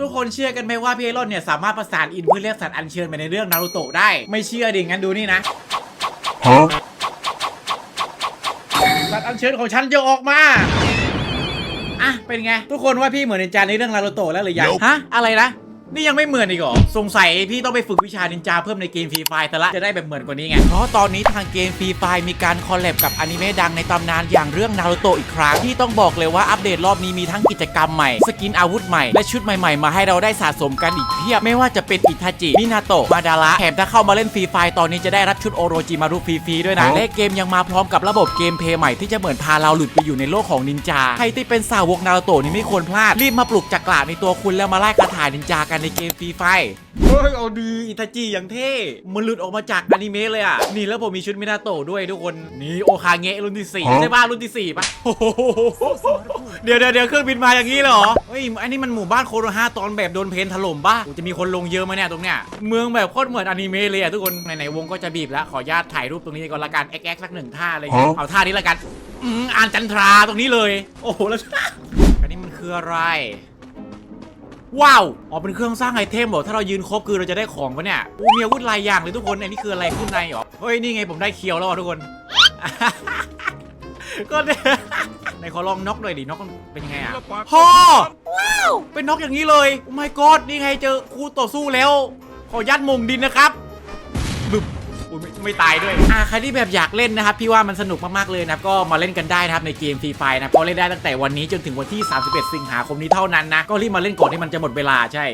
ทุกคนเชื่อกันไหมว่าพี่ไอรอนเนี่ยสามารถประสานอินเพื่อเรียกสัตว์อัญเชิญไปในเรื่องนารูโตะได้ ไม่เชื่อดิงั้นดูนี่นะ Huh? สัตว์อัญเชิญของฉันจะออกมาอะเป็นไง ทุกคนว่าพี่เหมือนนินจาในเรื่องนารูโตะแล้วหรือยัง Nope ฮะอะไรนะ นี่ยังไม่เหมือนอีกเหรอ สงสัยพี่ต้องไปฝึกวิชานินจาเพิ่มในเกมฟรีไฟแต่ละ จะได้แบบเหมือนกว่านี้ไง เพราะตอนนี้ทางเกมฟรีไฟมีการคอลแลบกับอนิเมะดังในตำนานอย่างเรื่องนารูโตะอีกครั้ง ที่ต้องบอกเลยว่าอัปเดตรอบนี้มีทั้งกิจกรรมใหม่ สกินอาวุธใหม่ และชุดใหม่ๆ มาให้เราได้สะสมกันอีกเพียบ ไม่ว่าจะเป็นอิทาจิ มินาโตะ มาดาระแถมถ้าเข้ามาเล่นฟรีไฟตอนนี้จะได้รับชุดโอโรจิมารุฟรีๆด้วยนะอ๋อและเกมยังมาพร้อมกับระบบเกมเพลย์ใหม่ที่จะเหมือนพาเราหลุดไปอยู่ในโลกของนินจา ใครที่เป็นสาวกนารูโตะนี่ไม่ควรพลาด รีบมาปลุกจักราในตัวคุณแล้วมาไล่คาถานินจากันในเกมฟรีไฟเฮ้ยเอาดีอิตาจิอย่างเท่มันหลุดออกมาจากอนิเมะเลยอะ นี่แล้วผมมีชุดมินาโตะด้วยทุกคน นี่โอคาเงะรุ่นที่สี่ฮะใช่ป่ะรุ่นที่สี่ป่ะโอ้โหเดี๋ยวเดี๋ยวเดี๋ยวเครื่องบินมาอย่างนี้เลยเหรอเฮ้ยอันนี้มันหมู่บ้านโคโรฮาตอนแบบโดนเพนถล่มป่ะโอ้จะมีคนลงเยอะไหมเนี่ยตรงเนี้ยเมืองแบบโคตรเหมือนอนิเมะเลยอะทุกคนไหนๆวงก็จะบีบแล้วขออนุญาตถ่ายรูปตรงนี้ก่อนละกันแอ๊กแอ๊กสักหนึ่งท่าอะไรอย่างเลยฮะเอาท่านี้ละกันอืมอ่านจันทราตรงนี้เลย โอ้โหแล้วอันนี้มันคืออะไร ว้าวอ๋อเป็นเครื่องสร้างไอเทมเหรอถ้าเรายืนครบคือเราจะได้ของปะเนี่ยอู้มีอาวุธหลายอย่างเลยทุกคนอันนี้คืออะไรข้างในเหรอเฮ้ยนี่ไงผมได้เคียวแล้วอะทุกคนก็เนี่ยไหนขอลองน็อกหน่อยดิน็อกมันเป็นยังไงอะฮ่อว้าวเป็นน็อกอย่างนี้เลยโอ้ my god นี่ไงเจอคู่ต่อสู้แล้ว ขอยัดมงดินนะครับบึบ อุ๊ยไม่ไม่ตายด้วยอ่าใครที่แบบอยากเล่นนะครับพี่ว่ามันสนุกมากๆเลยนะครับก็มาเล่นกันได้นะครับในเกมฟรีไฟนะก็เล่นได้ตั้งแต่วันนี้จนถึงวันที่ 31 สิงหาคมนี้เท่านั้นนะก็รีบมาเล่นก่อนที่มันจะหมดเวลาใช่